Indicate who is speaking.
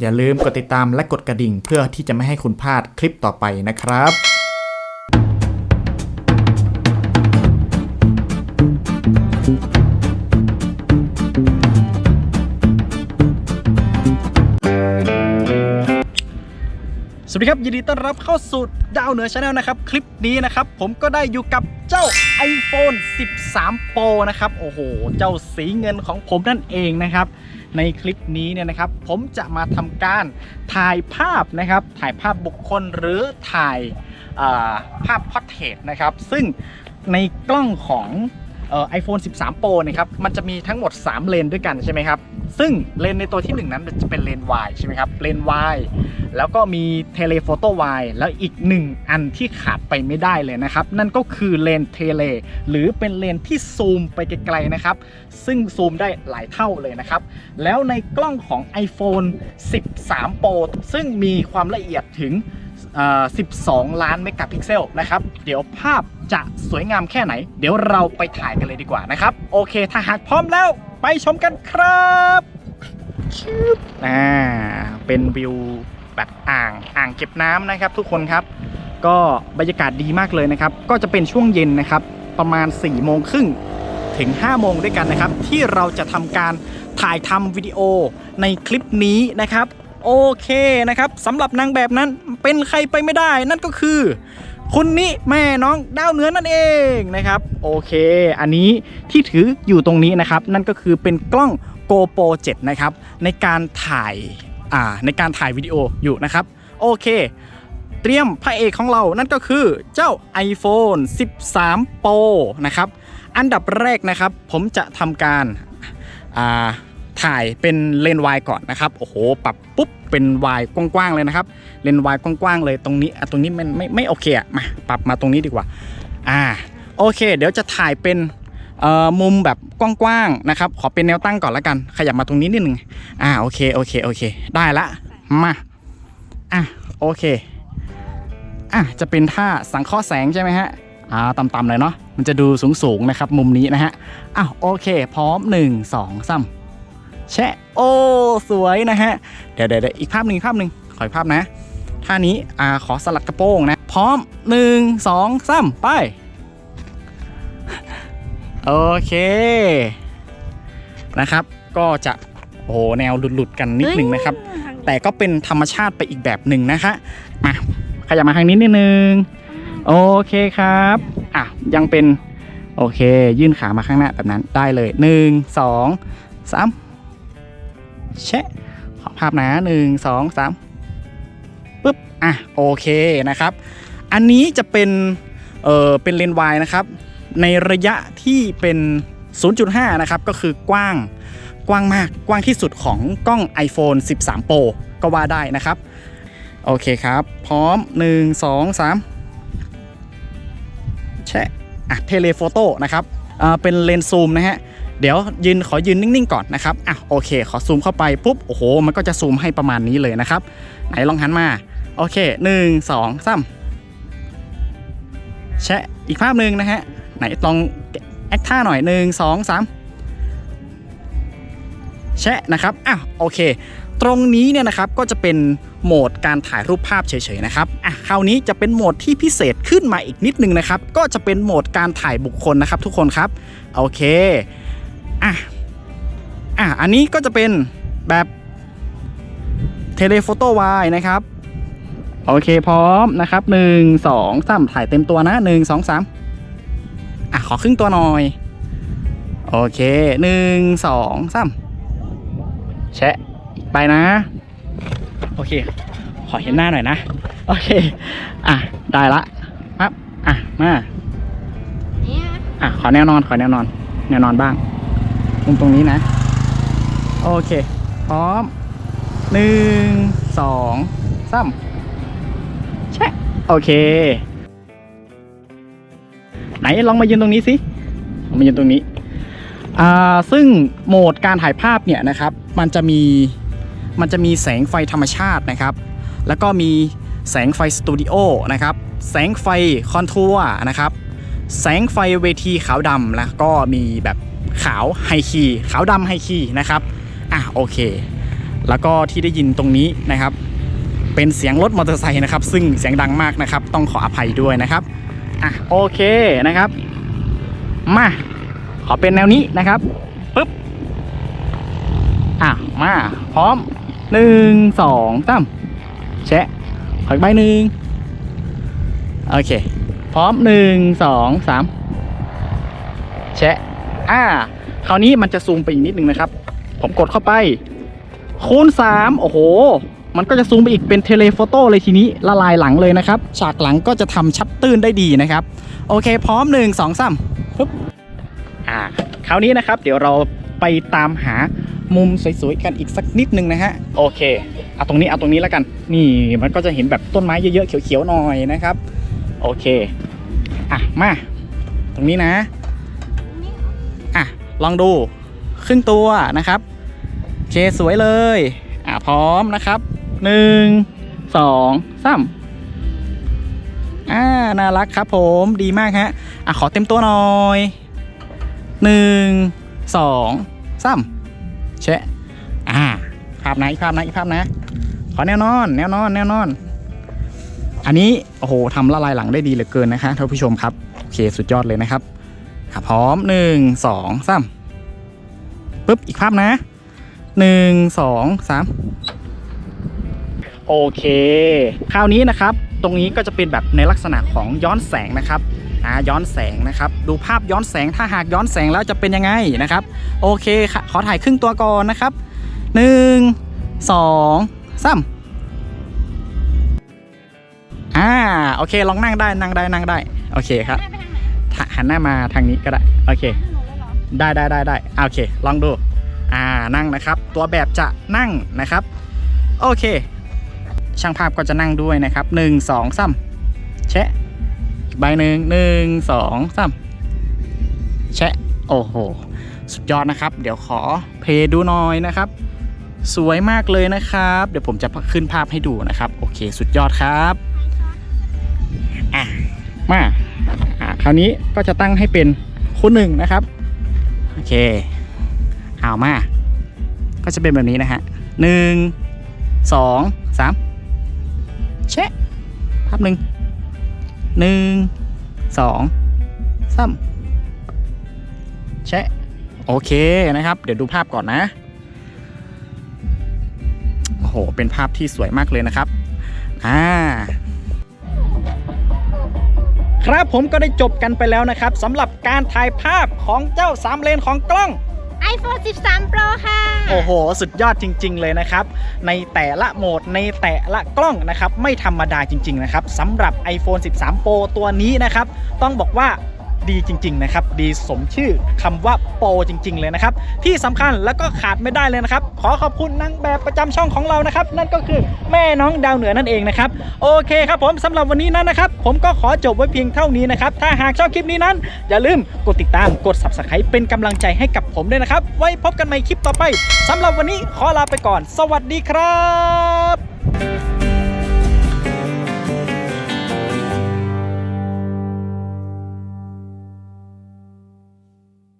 Speaker 1: อย่าลืมกดติดตามและกดกระดิ่ง เพื่อที่จะไม่ให้คุณพลาดคลิปต่อไปนะครับสวัสดีครับ ยินดีต้อนรับเข้าสู่ดาวเหนือชาแนลนะครับ คลิปนี้นะครับผมก็ได้อยู่กับเจ้า iPhone 13 Pro นะครับ โอ้โห เจ้าสีเงินของผมนั่นเองนะครับ ในคลิปนี้เนี่ยนะครับ ผมจะมาทำการถ่ายภาพนะครับ ถ่ายภาพบุคคลหรือถ่ายภาพพอร์เทรตนะครับ ซึ่งในกล้องของ เอ่อ iPhone 13 Pro นะครับ มันจะมีทั้งหมด 3 เลนด้วยกันใช่ไหมครับ ซึ่งเลนในตัวที่ 1 นั้นจะเป็นเลน Y ใช่ไหมครับ เลน Y แล้วก็มีเทเลโฟโต้ Y แล้วอีกหนึ่งอันที่ขาดไปไม่ได้เลยนะครับ นั่นก็คือเลนเทเล หรือเป็นเลนที่ซูมไปไกลๆนะครับ ซึ่งซูมได้หลายเท่าเลยนะครับ แล้วในกล้องของ iPhone 13 Pro ซึ่งมีความละเอียดถึง 12 ล้านเมกะพิกเซลนะครับ เดี๋ยวภาพจะสวยงามแค่ไหน เดี๋ยวเราไปถ่ายกันเลยดีกว่านะครับ โอเค ถ้าหากพร้อมแล้วไปชมกันครับชึบอ่าเป็นวิวแบบอ่างอ่างเก็บน้ำนะครับ ทุกคนครับ ก็บรรยากาศดีมากเลยนะครับ ก็จะเป็นช่วงเย็นนะครับ ประมาณ4ี่โมงครึ่งถึง 5 โมงด้วยกันนะครับ ที่เราจะทำการถ่ายทำวิดีโอในคลิปนี้นะครับ โอเคนะครับสำหรับนางแบบนั้นเป็นใครไปไม่ได้นั่นก็คือ คุณนี่แม่น้องดาวเหนือนั่นเองนะครับ โอเค อันนี้ที่ถืออยู่ตรงนี้นะครับ นั่นก็คือเป็นกล้อง GoPro 7 นะครับ ในการถ่ายอ่าในการถ่ายวิดีโออยู่นะครับ โอเค เตรียมพระเอกของเรานั่นก็คือเจ้า iPhone 13 Pro นะครับ อันดับแรกนะครับ ผมจะทำการอ่า ถ่ายเป็นเลนวายก่อนนะครับโอ้โหปรับปุ๊บเป็นวายกว้างๆเลยนะครับเลนวายกว้างๆเลยตรงนี้อะตรงนี้มันไม่ไม่โอเคอะมาปรับมาตรงนี้ดีกว่าอ่าโอเค เดี๋ยวจะถ่ายเป็นมุมแบบกว้างๆนะครับ ขอเป็นแนวตั้งก่อนล้วกัน ขยับมาตรงนี้นิดนึงอ่าโอเคโอเคโอเค ได้ละมาอะโอเคอะจะเป็นท่าสังเคราะห์แสงใช่ไหมฮะอ่าต่ำๆเลยเนาะมันจะดูสูงๆนะครับ มุมนี้นะฮะอ้าวโอเค พร้อม 1 2 3 แชะโอ้สวยนะฮะ เดี๋ยวเดี๋ยวเดี๋ยวอีกภาพหนึ่งอีกภาพหนึ่งขออีกภาพนะท่านี้อ่าขอสลัดกระโปรงนะ พร้อม1 2 3ไป โอเค นะครับ ก็จะโอ้โหแนวหลุดๆกันนิดหนึ่งนะครับ แต่ก็เป็นธรรมชาติไปอีกแบบหนึ่งนะคะมาขยับมาทางนี้นิดนึง โอเคครับ อะ ยังเป็น โอเค ยื่นขามาข้างหน้าแบบนั้นได้เลยหนึ่งสองสาม แชะขอภาพนะหนึ่งสองสามปึ๊บ อะ โอเคนะครับ อันนี้จะเป็น เออเป็นเลนส์วายนะครับ ในระยะที่เป็น 0.5 นะครับ ก็คือกว้าง กว้างมาก กว้างที่สุดของกล้อง iPhone 13 Pro ก็ว่าได้นะครับ โอเคครับ พร้อม 1 2 3 แชะ อะ เทเลโฟโต้นะครับอ่าเป็นเลนส์ซูมนะฮะ เดี๋ยวยืนขอยืนนิ่งๆก่อนนะครับอะโอเค ขอซูมเข้าไปปุ๊บโอ้โหมันก็จะซูมให้ประมาณนี้เลยนะครับ ไหนลองหันมา โอเค 1 2 3แชะอีกภาพหนึ่งนะฮะไหนลองแอคท่าหน่อย 1 2 3 แชะนะครับอะโอเค ตรงนี้เนี่ยนะครับก็จะเป็นโหมดการถ่ายรูปภาพเฉยๆนะครับ อะ คราวนี้จะเป็นโหมดที่พิเศษขึ้นมาอีกนิดนึงนะครับ ก็จะเป็นโหมดการถ่ายบุคคลนะครับทุกคนครับ โอเค อะอะอันนี้ก็จะเป็นแบบเทเลโฟโต้วายนะครับ โอเคพร้อมนะครับหนึ่งสองสามถ่ายเต็มตัวนะหนึ่งสองสามอะ ขอครึ่งตัวหน่อย โอเคหนึ่งสองสามแชะไปนะ โอเค ขอเห็นหน้าหน่อยนะ โอเค อะ ได้ละปั๊บอะ มา
Speaker 2: เนี่ย
Speaker 1: อะ ขอแนวนอน ขอแนวนอน แนวนอนบ้าง มุมตรงนี้นะ โอเค พร้อมหนึ่งสองสามแชะโอเค ไหนลองมายืนตรงนี้สิลองมายืนตรงนี้อ่าซึ่งโหมดการถ่ายภาพเนี่ยนะครับ มันจะมีมันจะมีแสงไฟธรรมชาตินะครับ แล้วก็มีแสงไฟสตูดิโอนะครับ แสงไฟคอนทัวร์นะครับ แสงไฟเวทีขาวดำแล้วก็มีแบบ ขาวไฮคีขาวดำไฮคีนะครับอะโอเค แล้วก็ที่ได้ยินตรงนี้นะครับ เป็นเสียงรถมอเตอร์ไซค์นะครับ ซึ่งเสียงดังมากนะครับ ต้องขออภัยด้วยนะครับอะโอเคนะครับ มาขอเป็นแนวนี้นะครับปึ๊บอะมาพร้อมหนึ่งสองสามแชะขออีกใบหนึ่งโอเค พร้อมหนึ่งสองสามแชะ อ่า คราวนี้มันจะซูมไปอีกนิดนึงนะครับ ผมกดเข้าไป คูณ 3 โอ้โห มันก็จะซูมไปอีกเป็นเทเลโฟโต้เลยทีนี้ละลายหลังเลยนะครับ ฉากหลังก็จะทำชัดตื้นได้ดีนะครับ โอเค พร้อม 1 2 3ปึ๊บอ่า คราวนี้นะครับ เดี๋ยวเราไปตามหามุมสวยๆกันอีกสักนิดนึงนะฮะ โอเค เอาตรงนี้เอาตรงนี้แล้วกัน นี่มันก็จะเห็นแบบต้นไม้เยอะๆเขียวๆหน่อยนะครับ โอเค อะมา ตรงนี้นะอะ ลองดูครึ่งตัวนะครับโอเคสวยเลย อะพร้อมนะครับหนึ่งสองสามอ่าน่ารักครับผมดีมากฮะอะขอเต็มตัวหน่อยหนึ่งสองสามเชะอ่าภาพนะอีกภาพนะอีกภาพนะ ขอแนวนอน แนวนอน แนวนอน อันนี้ โอ้โหทำละลายหลังได้ดีเหลือเกินนะคะท่านผู้ชมครับ โอเค สุดยอดเลยนะครับ พร้อมหนึ่งสองสามปึ๊บ อีกภาพนะหนึ่งสองสามโอเค คราวนี้นะครับ ตรงนี้ก็จะเป็นแบบในลักษณะของย้อนแสงนะครับอ่าย้อนแสงนะครับ ดูภาพย้อนแสงถ้าหากย้อนแสงแล้วจะเป็นยังไงนะครับ โอเคค่ะขอถ่ายครึ่งตัวก่อนนะครับหนึ่งสองสามอ่าโอเคลองนั่งได้นั่งได้นั่งได้ โอเคครับ
Speaker 2: หัน
Speaker 1: หน้ามาทางนี้ก็ได้ โอเค ได้ได้ได้ได้โอเค ลองดู อ่า นั่งนะครับ ตัวแบบจะนั่งนะครับ โอเค ช่างภาพก็จะนั่งด้วยนะครับหนึ่งสองสามแชะอีกใบหนึ่งหนึ่งสองสามแชะ โอ้โห สุดยอดนะครับ เดี๋ยวขอเพลย์ดูหน่อยนะครับ สวยมากเลยนะครับ เดี๋ยวผมจะขึ้นภาพให้ดูนะครับ โอเค สุดยอดครับ อะ มา คราวนี้ก็จะตั้งให้เป็นคู่หนึ่งนะครับ โอเคเอามา ก็จะเป็นแบบนี้นะฮะหนึ่งสองสามเช็คภาพหนึ่งหนึ่งสองสามเช็คโอเคนะครับ เดี๋ยวดูภาพก่อนนะโอ้โหเป็นภาพที่สวยมากเลยนะครับอ่า ครับผมก็ได้จบกันไปแล้วนะครับสำหรับการถ่ายภาพของเจ้าสามเลนของกล้อง
Speaker 2: iPhone 13 Pro ค่ะ
Speaker 1: โอ้โห สุดยอดจริง ๆ เลยนะครับ ในแต่ละโหมดในแต่ละกล้องนะครับ ไม่ธรรมดาจริง ๆ นะครับสำหรับ iPhone 13 Pro ตัวนี้นะครับ ต้องบอกว่า ดีจริง ๆ นะครับ ดีสมชื่อคำว่าโปรจริง ๆ เลยนะครับ ที่สำคัญแล้วก็ขาดไม่ได้เลยนะครับ ขอขอบคุณนางแบบประจำช่องของเรานะครับ นั่นก็คือแม่น้องดาวเหนือนั่นเองนะครับ โอเคครับผมสำหรับวันนี้นั้นนะครับ ผมก็ขอจบไว้เพียงเท่านี้นะครับ ถ้าหากชอบคลิปนี้นั้น อย่าลืมกดติดตามกด subscribe เป็นกำลังใจให้กับผมด้วยนะครับ ไว้พบกันใหม่คลิปต่อไปสำหรับวันนี้ขอลาไปก่อน สวัสดีครับ